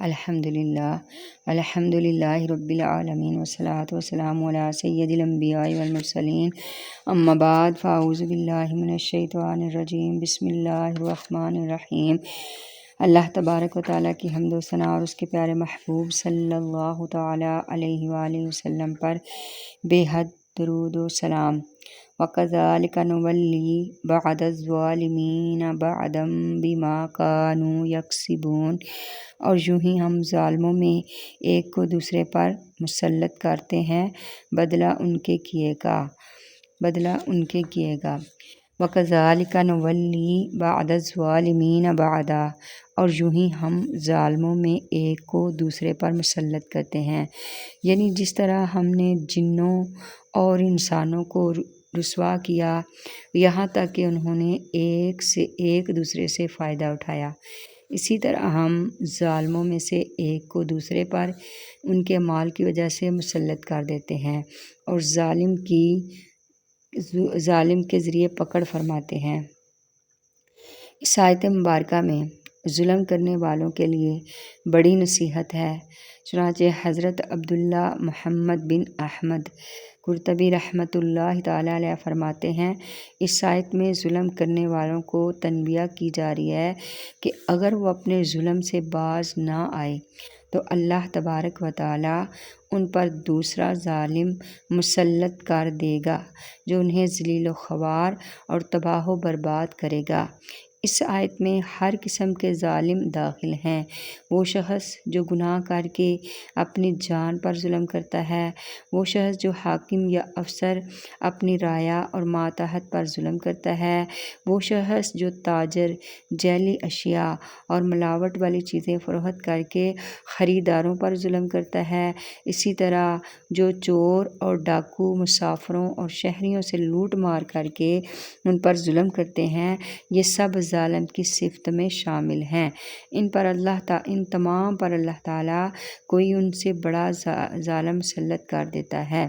الحمد للہ الحمد للہ رب العالمین وصلاۃ وسلام علیہ سید الانبیاء والمرسلین. اما بعد، فاعوذ باللہ من الشیطان الرجیم، بسم اللہ الرحمن الرحیم. اللہ تبارک و تعالیٰ کی حمد و ثناء اور اس کے پیارے محبوب صلی اللہ تعالیٰ علیہ وآلہ وسلم پر بے حد درود و سلام وَقَذَلِكَ نُوَلِّي بعد الظالمین بعدم بما كَانُوا یکسبون اور یوں ہی ہم ظالموں میں ایک کو دوسرے پر مسلط کرتے ہیں، بدلہ ان کے کیے گا۔ بدلہ ان کے کیے گا۔ وَقَذَلِكَ نُوَلِّي بَعْدَ الظَّالِمِينَ بَعْدًا اور یوں ہی ہم ظالموں میں ایک کو دوسرے پر مسلط کرتے ہیں۔ یعنی جس طرح ہم نے جنوں اور انسانوں کو رسوا کیا، یہاں تک کہ انہوں نے ایک سے ایک دوسرے سے فائدہ اٹھایا۔ اسی طرح ہم ظالموں میں سے ایک کو دوسرے پر ان کے مال کی وجہ سے مسلط کر دیتے ہیں اور ظالم کی ظالم کے ذریعے پکڑ فرماتے ہیں۔ اس آیت مبارکہ میں ظلم کرنے والوں کے لیے بڑی نصیحت ہے۔ چنانچہ حضرت عبداللہ محمد بن احمد قرطبی رحمۃ اللہ تعالیٰ علیہ فرماتے ہیں، اس آیت میں ظلم کرنے والوں کو تنبیہ کی جا رہی ہے کہ اگر وہ اپنے ظلم سے باز نہ آئے تو اللہ تبارک و تعالیٰ ان پر دوسرا ظالم مسلط کر دے گا جو انہیں ذلیل و خوار اور تباہ و برباد کرے گا۔ اس آیت میں ہر قسم کے ظالم داخل ہیں۔ وہ شخص جو گناہ کر کے اپنی جان پر ظلم کرتا ہے، وہ شخص جو حاکم یا افسر اپنی رایا اور ماتحت پر ظلم کرتا ہے، وہ شخص جو تاجر، جیلی اشیاء اور ملاوٹ والی چیزیں فروخت کر کے خریداروں پر ظلم کرتا ہے۔ اسی طرح جو چور اور ڈاکو مسافروں اور شہریوں سے لوٹ مار کر کے ان پر ظلم کرتے ہیں، یہ سب ظالم کی صفت میں شامل ہیں۔ ان پر اللہ تا، ان تمام پر اللہ تعالیٰ کوئی ان سے بڑا ظالم سلط کر دیتا ہے۔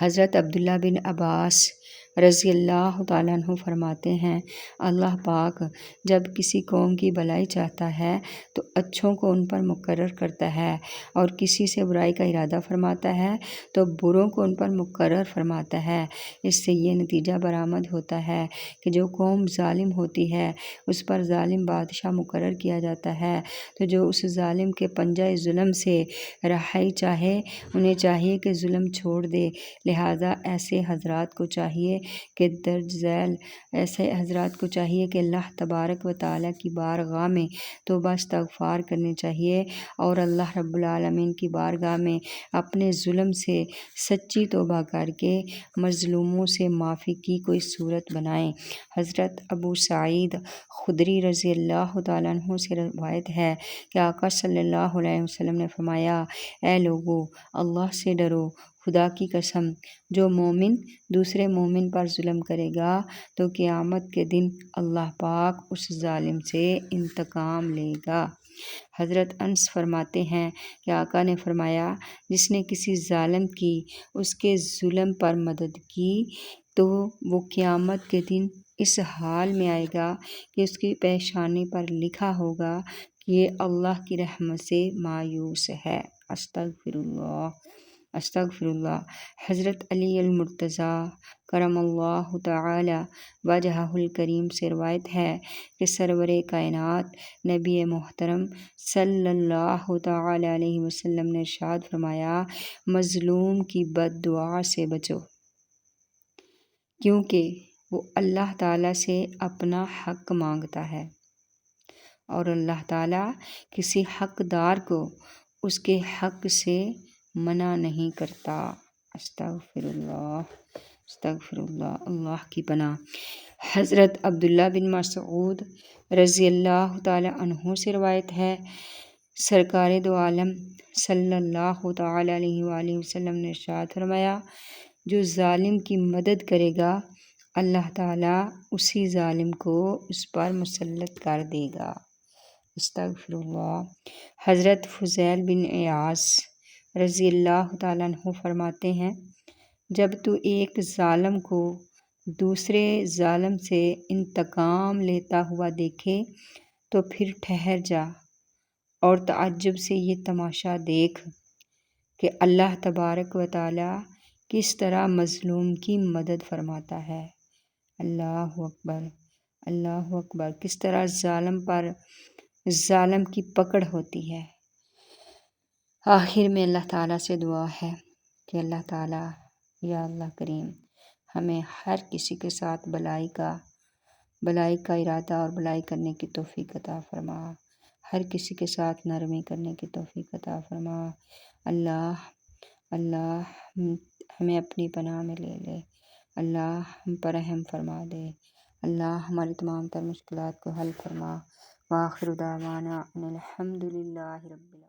حضرت عبداللہ بن عباس رضی اللہ تعالیٰ عنہ فرماتے ہیں، اللہ پاک جب کسی قوم کی بلائی چاہتا ہے تو اچھوں کو ان پر مقرر کرتا ہے اور کسی سے برائی کا ارادہ فرماتا ہے تو بروں کو ان پر مقرر فرماتا ہے۔ اس سے یہ نتیجہ برآمد ہوتا ہے کہ جو قوم ظالم ہوتی ہے، اس پر ظالم بادشاہ مقرر کیا جاتا ہے۔ تو جو اس ظالم کے پنجہ ظلم سے رہائی چاہے، انہیں چاہیے کہ ظلم چھوڑ دے۔ لہٰذا ایسے حضرات کو چاہیے کہ درج ذیل ایسے حضرات کو چاہیے کہ اللہ تبارک و تعالیٰ کی بارگاہ میں توبہ استغفار کرنے چاہیے اور اللہ رب العالمین کی بارگاہ میں اپنے ظلم سے سچی توبہ کر کے مظلوموں سے معافی کی کوئی صورت بنائیں حضرت ابو سعید خدری رضی اللہ تعالیٰ عنہ سے روایت ہے کہ آقا صلی اللہ علیہ وسلم نے فرمایا، اے لوگو، اللہ سے ڈرو خدا کی قسم، جو مومن دوسرے مومن پر ظلم کرے گا تو قیامت کے دن اللہ پاک اس ظالم سے انتقام لے گا۔ حضرت انس فرماتے ہیں کہ آقا نے فرمایا، جس نے کسی ظالم کی اس کے ظلم پر مدد کی تو وہ قیامت کے دن اس حال میں آئے گا کہ اس کی پیشانی پر لکھا ہوگا کہ یہ اللہ کی رحمت سے مایوس ہے۔ استغفر اللہ۔ استغفر اللہ حضرت علی المرتضیٰ کرم اللہ تعالی وجہ الکریم سے روایت ہے کہ سرور کائنات نبی محترم صلی اللہ تعالی علیہ وسلم نے ارشاد فرمایا، مظلوم کی بد دعا سے بچو، کیونکہ وہ اللہ تعالیٰ سے اپنا حق مانگتا ہے اور اللہ تعالیٰ کسی حقدار کو اس کے حق سے منع نہیں کرتا۔ استغفر اللہ استغفر اللہ اللہ کی پناہ حضرت عبداللہ بن مسعود رضی اللہ تعالیٰ عنہ سے روایت ہے، سرکار دو عالم صلی اللہ تعالیٰ علیہ وآلہ وسلم نے ارشاد فرمایا، جو ظالم کی مدد کرے گا، اللہ تعالیٰ اسی ظالم کو اس پر مسلط کر دے گا۔ استغفر اللہ حضرت فضیل بن ایاز رضی اللہ تعالیٰ عنہ فرماتے ہیں، جب تو ایک ظالم کو دوسرے ظالم سے انتقام لیتا ہوا دیکھے تو پھر ٹھہر جا اور تعجب سے یہ تماشا دیکھ کہ اللہ تبارک و تعالی کس طرح مظلوم کی مدد فرماتا ہے۔ اللہ اکبر اللہ اکبر، کس طرح ظالم پر ظالم کی پکڑ ہوتی ہے۔ آخر میں اللہ تعالیٰ سے دعا ہے کہ اللہ تعالیٰ، یا اللہ کریم، ہمیں ہر کسی کے ساتھ بلائی کا بلائی کا ارادہ اور بلائی کرنے کی توفیق عطا فرما۔ ہر کسی کے ساتھ نرمی کرنے کی توفیق عطا فرما۔ اللہ اللہ ہمیں اپنی پناہ میں لے لے۔ اللہ ہم پر رحم فرما دے۔ اللہ ہماری تمام تر مشکلات کو حل فرما۔ واخر دعوانا ان الحمد للہ رب اللہ